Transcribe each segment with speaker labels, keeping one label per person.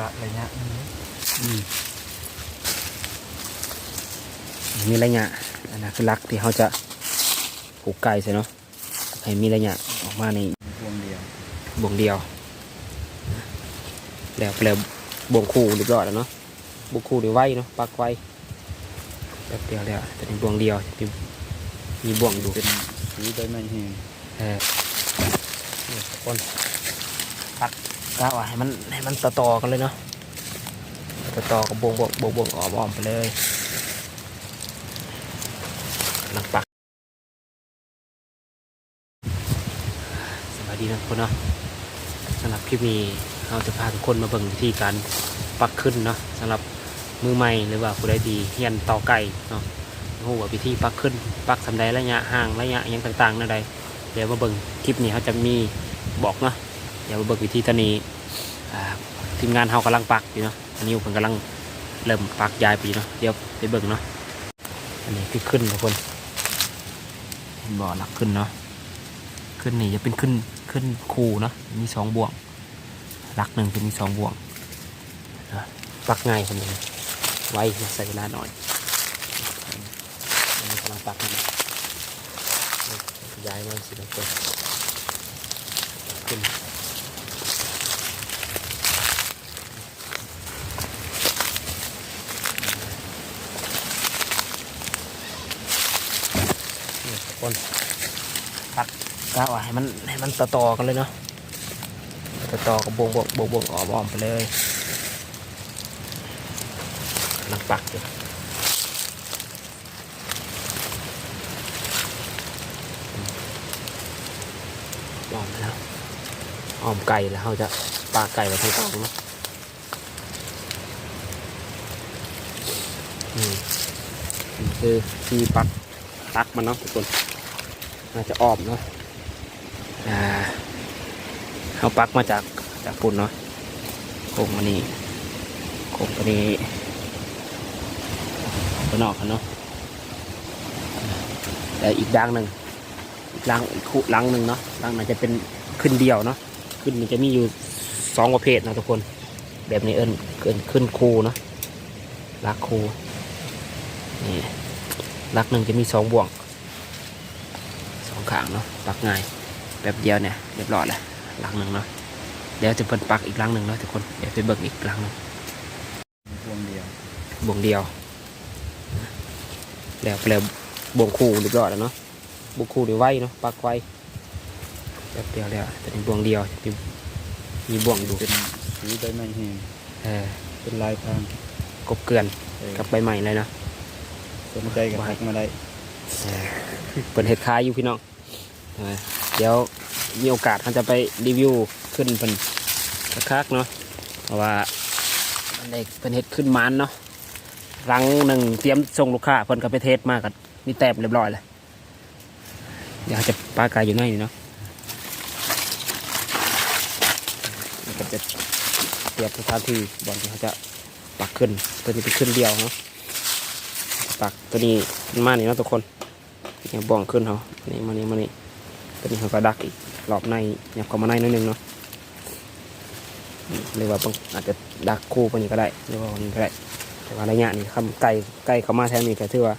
Speaker 1: กะระยะนี้
Speaker 2: อืมมีระยะอันนั้นคือรักที่เขาจะผูกไก่ใช่เนาะให้มีระยะออกมาใน
Speaker 1: พวงเดียว
Speaker 2: บ่วงเดียว แล้วแล้วบ่วงคู่เรียบร้อยแล้วเนาะบ่วงคู่เดี๋ยวไว้เนาะปักไว้แบบเดียวแล้วแต่เป็นบ่วงเดียวจะมีมีบ่วงอยู่
Speaker 1: เป็นสีใบไม้แห้ง
Speaker 2: เออนี่ทุกคนปัก ก้าวให้มันให้มันต่อๆกันเลยเนาะต่อๆกับบวงบวงบวงบวงอ้อมอ้อมไปเลยหลังปักสวัสดีนะคนเนาะสำหรับคลิปนี้เราจะพาทุกคนมาเบิ่งวิธีการปักขึ้นเนาะสำหรับมือใหม่หรือว่าผู้ใดดีเฮียนต่อไก่เนาะรู้ว่าวิธีปักขึ้นปักสำใดระยะห่างระยะยังต่างๆนั่นใดเดี๋ยวมาเบิ่งคลิปนี้เขาจะมีบอกเนาะ ดี๋ยวเบิ่งวิธีตอนนี้ทีมงานเขากำลังปักอยู่เนาะอันนี้ผมกำลังเริ่มปักยายไปเนาะเดี๋ยวไปเบิ่งเนาะอันนี้คือขึ้นทุกคนเห็นบ่อหลักขึ้นเนาะขึ้นนี่จะเป็นขึ้นขึ้นคูเนาะมีสองบ่วงหลักหนึ่งจะมีสองบ่วงปักง่ายคนนี้ไว้ใส่เวลาหน่อยอันนี้กำลังปักอยู่นะย้ายมาสิทุกคนขึ้น คนปักก้าวให้มันให้มันต่อต่อๆกันเลยเนาะต่อต่อๆกับบวงบวงบวงบวงอ้อมอ้อมไปเลยกำลังปักอยู่อ้อมไปแล้วอ้อมไก่แล้วเขาจะปลาไก่ไว้ทางกลางเนาะอืมนี่คือที่ปัก ปักมันเนาะทุกคนน่าจะอ้อมเนาะอ่าเขาปักมาจากจากปุ่นเนาะโค้งมานี่โค้งตัวนี้ตัวนอกเนาะแล้วอีกด้านหนึ่งอีกลังอีกคู่ลังหนึ่งเนาะลังมันจะเป็นขึ้นเดียวเนาะขึ้นมันจะมีอยู่สองประเภทนะทุกคน แบบนี้เอิญเกินขึ้นคูเนาะลักคูนี่ ลักหนึ่งจะมีสองบ่วงสองขางเนาะปักง่ายแบบเดียวเนี่ยเรียบร้อยแล้วลังหนึ่งเนาะเดี๋ยวจะเปิดปักอีกลังหนึ่งเนาะทุกคนเดี๋ยวไปเบิกอีกลังหนึ่ง
Speaker 1: พวงเดียว
Speaker 2: บ่วงเดียว แล้วแล้วบ่วงคูเรียบร้อยแล้วเนาะบ่วงคูเดี๋ยวไว้เนาะปักไว้แบบเดียวแล้วแต่เป็นบ่วงเดียวมีมีบ่วงอยู่
Speaker 1: เป็นสีใบไม้แห้ง
Speaker 2: เออ
Speaker 1: เป็นลายทาง
Speaker 2: กบเกลือน
Speaker 1: เออ
Speaker 2: กับใบใหม่เลยเนาะ
Speaker 1: สนใจกับหักมาได้
Speaker 2: เปิดเห็ดขายอยู่พี่น้องเออเดี๋ยวมีโอกาสเขาจะไปรีวิวขึ้นเป็นคักๆเนาะเพราะว่ามันได้เป็นเห็ดขึ้นมันเนาะรังหนึ่งเตรียมส่งลูกค้าเพิ่นก็ไปเทสมากกับมีแต้มเรียบร้อยเลยเดี๋ยวเขาจะปลากายอยู่ในนี่เนาะก็จะเตรียมสถานที่บอลที่เขาจะปักขึ้นตัวนี้เป็นขึ้นเดียวเนาะ ปักตัวนี้ขึ้นมานี่นะทุกคนเนี่ยบ่องขึ้นเขานี่มานี่มานี่ตัวนี้เขาก็ดักอีกรอบในเนี่ยก็มาในนิดนึงเนาะหรือว่าอาจจะดักคู่ไปนี่ก็ได้หรือว่าวันนี้ก็ได้แต่ว่าระยะนี่คำไก่ไก่เขามาแทนนี่ก็ถือว่า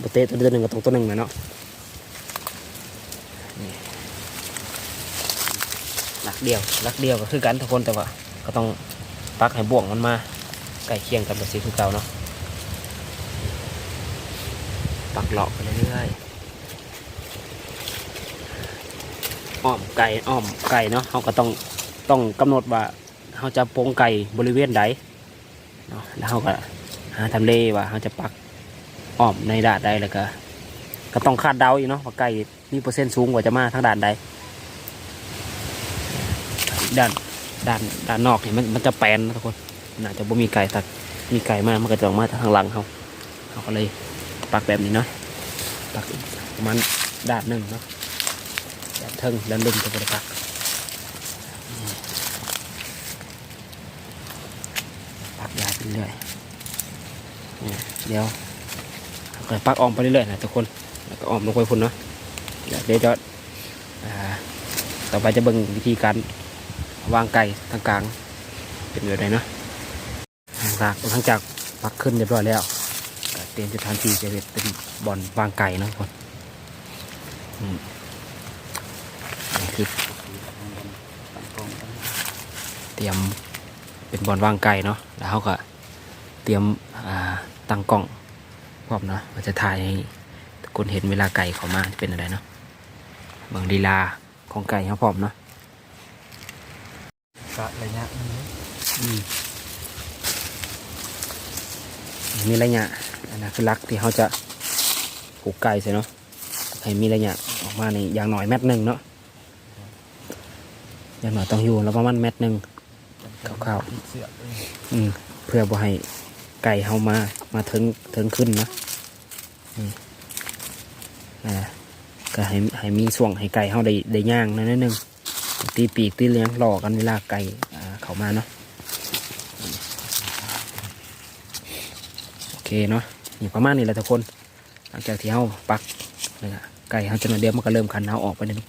Speaker 2: บุเตตัวเดียวหนึ่งกับตรงตัวหนึ่งนะเนาะนี่ลักเดียวลักเดียวก็คือกันทุกคนแต่ว่า ก็ต้องปักให้บ่วงมันมาใกล้เคียงกันแบบสีคือเก่าเนาะ ปักหลอกไปเรื่อยๆอ้อมไก่อ้อมไก่เนาะเขาก็ต้องต้องกำหนดว่าเขาจะโปงไก่บริเวณใดเนาะแล้วเขาก็หาทำเลว่าเขาจะปักอ้อมในด้านใดแล้วก็ ก็ต้องคาดเดาอยู่เนาะว่าไก่มีเปอร์เซ็นต์สูงกว่าจะมาทางด้านใดด้านด้านด้านนอกเนี่ยมันมันจะแปลนนะทุกคนน่าจะบ่มีไก่ตัดมีไก่มามันก็จะออกมาทางหลังเขาเขาก็เลย ปักแบบนี้เนาะปักประมาณด้านหนึ่งเนาะด้านเทิงด้านลึงจะไปปักปักยาวไปเรื่อยเดี๋ยวค่อยปักออมไปเรื่อยๆนะทุกคนแล้วก็ออมลงไปพุ่นเนาะเดี๋ยวจะต่อไปจะเบิ่งวิธีการวางไก่ทางกลางเป็นแบบไหนเนาะจากหลังจากปักขึ้นเรียบร้อยแล้ว เตรียมจะทานทีจะเป็นบอลวางไก่เนาะทุกคนอืมนี่คือ
Speaker 1: ตั้งกล้องตั้ง
Speaker 2: เตรียมเป็นบอลวางไก่เนาะแล้วเขาก็เตรียมอ่าตั้งกล้องพร้อมเนาะมันจะถ่ายให้ทุกคนเห็นเวลาไก่เขามาเป็นอะไรเนาะเบางลีลาของไก่เขาพร้อมเนาะ
Speaker 1: กะระยะนี้
Speaker 2: อื มีระยะอันนั้นคือลักที่เขาจะผูกไก่ใช่เนาะให้มีระยะออกมาในอย่างหน่อยเม็ดหนึ่งเนาะอย่างหน่อยต้องอยู่แล้วประมาณเม็ดหนึ่งคร่าวๆ
Speaker 1: เสือกเอง
Speaker 2: อืมเพื่อบ่ให้ไก่เฮามามาถึงถึงขึ้นนะอ่าก็ให้ให้มีส่วงให้ไก่เฮาได้ได้ย่างนั่นนึงตีปีกตีเลี้ยงหลอกกันเวลาไก่เขามาเนาะโอ เคเนาะนี่ประมาณนี้แหละทุกคน หลังจากที่เฮาปักนี่ละไก่เฮาจะมาเดียวมันก็เริ่มคันเฮาออกไปนึง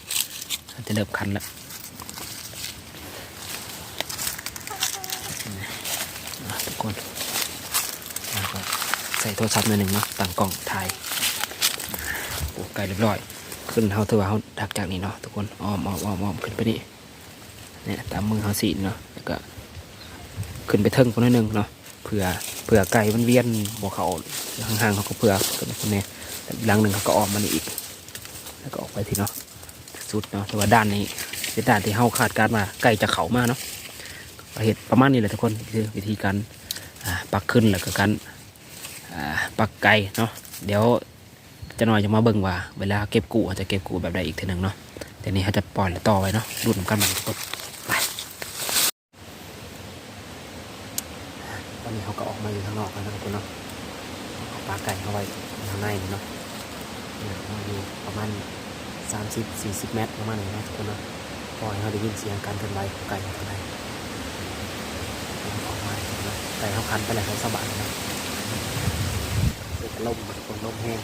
Speaker 2: จะเริ่มคันแล้วทุกคนแล้วก็ใส่โทรศัพท์หน่อยหนึ่งเนาะตั้งกล้องถ่ายโอ้ไกลเรียบร้อย ขึ้นเท้าเถือเขาดักจากนี้เนาะทุกคนอ้อมอ้อมอ้อมอ้อมขึ้นไปนี่เนี่ยตามมือเขาสีเนาะแล้วก็ขึ้นไปเทิงคนนิดนึงเนาะ เผื่อเผื่อไก่มันเวียนบอกเขาห่างๆเขาก็เผื่อขึ้นนนี้แต่หลังหนึ่งเขาก็ออมมันอีก แล้วก็ออกไปทีเนาะสุดเนาะแต่ว่าด้านนี้เป็นด้านที่เขาคาดการมาไก่จะเขามาเนาะเหตุประมาณนี้แหละทุกคนคือวิธีการปักขึ้นแล้วก็การปักไก่เนาะเดี๋ยวจะหน่อยจะมาเบิ่งว่า เวลาเก็บกูอาจะเก็บกูแบบใดอีกทีหนึ่งเนาะแต่นี้เขาจะปล่อยต่อไว้เนาะรุ่นกันมาทุกคนไปตอ นนี้เขาก็ออกมาอยู่ข้างนอกแล้วนะทุกคนเนาะเอาปลาไก่เข้าไว้ข้างในนี่เนาะเนี่ยมาอยู่ประมาณ30 40เมตรประมาณนี้นะทุกคนเนาะปล่อยเขาได้ยินเสียงการเคลื่อนไหวของไก่ข้างในออกมาใส่เข้าคันไปเลยเขาสบัดนะเด็กลมคนลมแห้ง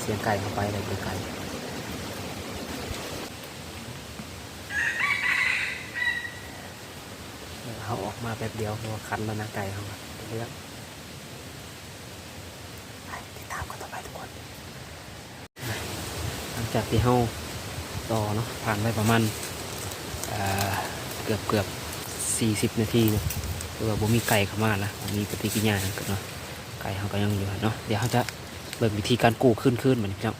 Speaker 2: เสียงไก่เข้าไปเลยเป็ดไก่ลๆ เขาออกมาแป๊บเดียวเพราะว่าคันแล้วนะไก่เขาเรื่องไปติดตามกันต่อไปทุกคนหลังจากที่เขาต่อเนาะผ่านไปประมาณเกือบเกือบสี่สิบนาทีเนาะคือว่าบ่มีไก่เข้ามานะบ่มีปฏิกิริยาหยังเกิดเนาะไก่เขาก็ยังอยู่เนาะเดี๋ยวเขาจะเบิ่งวิธีการกู้ขึ้นขึ้นเหมือนกัน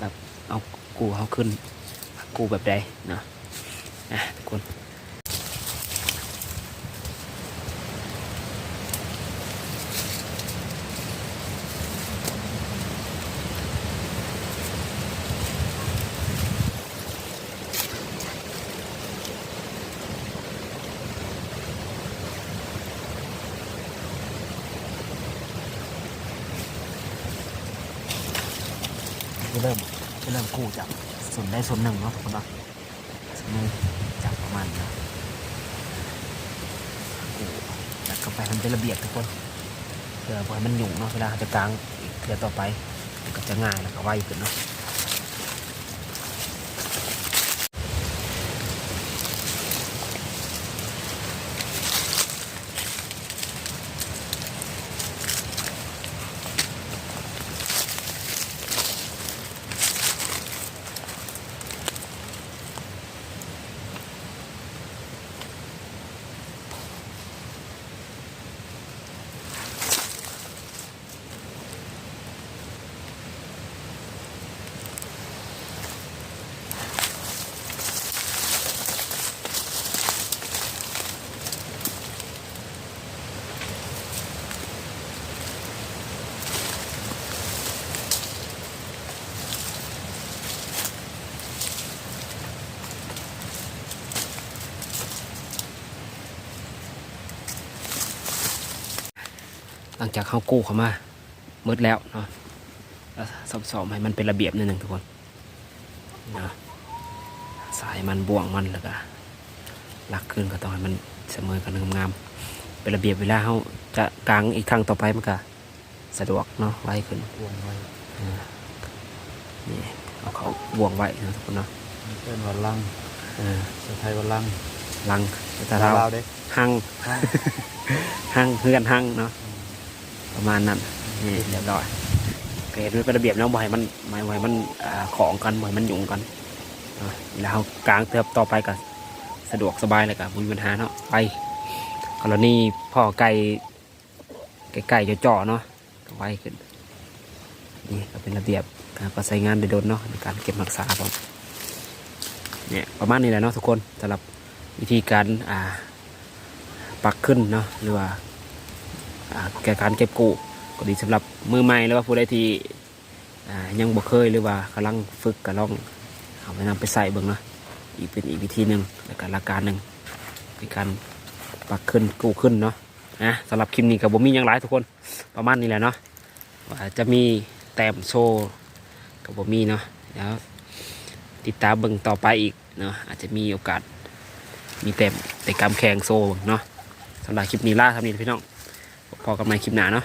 Speaker 2: กับเอากู้เขาขึ้นกู้แบบใดเนาะนะทุกคน เริ่มเริ่มกู้จากส่วนได้ส่วนหนึ่งเนาะทุกคนเนาะส่วนหนึ่งจากประมาณนี้กู้แล้วก็ไปทำเป็นระเบียบทุกคนเพื่อให้มันหยุ่งเนาะเวลาจะกลางอีกเดือต่อไปมันก็จะง่ายแล้วก็ไวขึ้นเนาะ หลังจากเขากู้เข้ามามืดแล้วเนาะแล้วสอบสอบให้มันเป็นระเบียบนิดหนึ่งทุกคนนะสายมันบ่วงมันแล้วก็ลักขึ้นก็ต้องให้มันเสมอกันงามๆเป็นระเบียบเวลาเขาจะกางอีกครั้งต่อไปมันก็สะดวกเนาะไวขึ้น
Speaker 1: วงไว้
Speaker 2: อ่านี่เอาเขาบ่วงไว้นะทุกคนเนาะ
Speaker 1: มีเพื่อนวันลัง
Speaker 2: เออ
Speaker 1: สไทยวันลัง
Speaker 2: อลังแต่เรา
Speaker 1: เราเด้
Speaker 2: หั่ง
Speaker 1: ห้าง
Speaker 2: หั่งเพื่อนหั่งเนาะ ประมาณนั้นนี่เรียบร้อยเกรดด้วยระเบียบเนาะบ่อยมันไม่ไหวมันอของกันบ่อยมันยุ่งกันแล้วกลางเติบต่อไปก็สะดวกสบายเลยกับมีปัญหาเนาะไปกรณีพ่อไก่ไก่ๆเจาะเนาะไวขึ้นนี่ก็เป็นระเบียบก็ใช้งานได้โดนเนาะในการเก็บรักษาครับเนี่ยประมาณนี้แหละเนาะทุกคนสำหรับวิธีการอ่าปักขึ้นเนาะหรือว่า แก่การเก็บกู้ก็ดีสำหรับมือใหม่หรือว่าผู้ใดที่ยังบ่เคยหรือว่ากำลังฝึกก็ลองเอาไปนำไปใส่เบิ่งเนาะอีกเป็นอีกวิธีหนึ่งและการละการหนึ่งในการปักขึ้นกู้ขึ้นเนาะนะสำหรับคลิปนี้กับบ่มียังหลายทุกคนประมาณนี้แหละเนาะาจะมีแต้มโชว์กับบ่มีเนาะแล้วติดตามเบิ่งต่อไปอีกเนาะอาจจะมีโอกาสมีแต่แต่กำแข่งโซ่เนาะสำหรับคลิปนี้ล่าทำนี้พี่น้อง พอกันใหม่คลิปหน้าเนาะ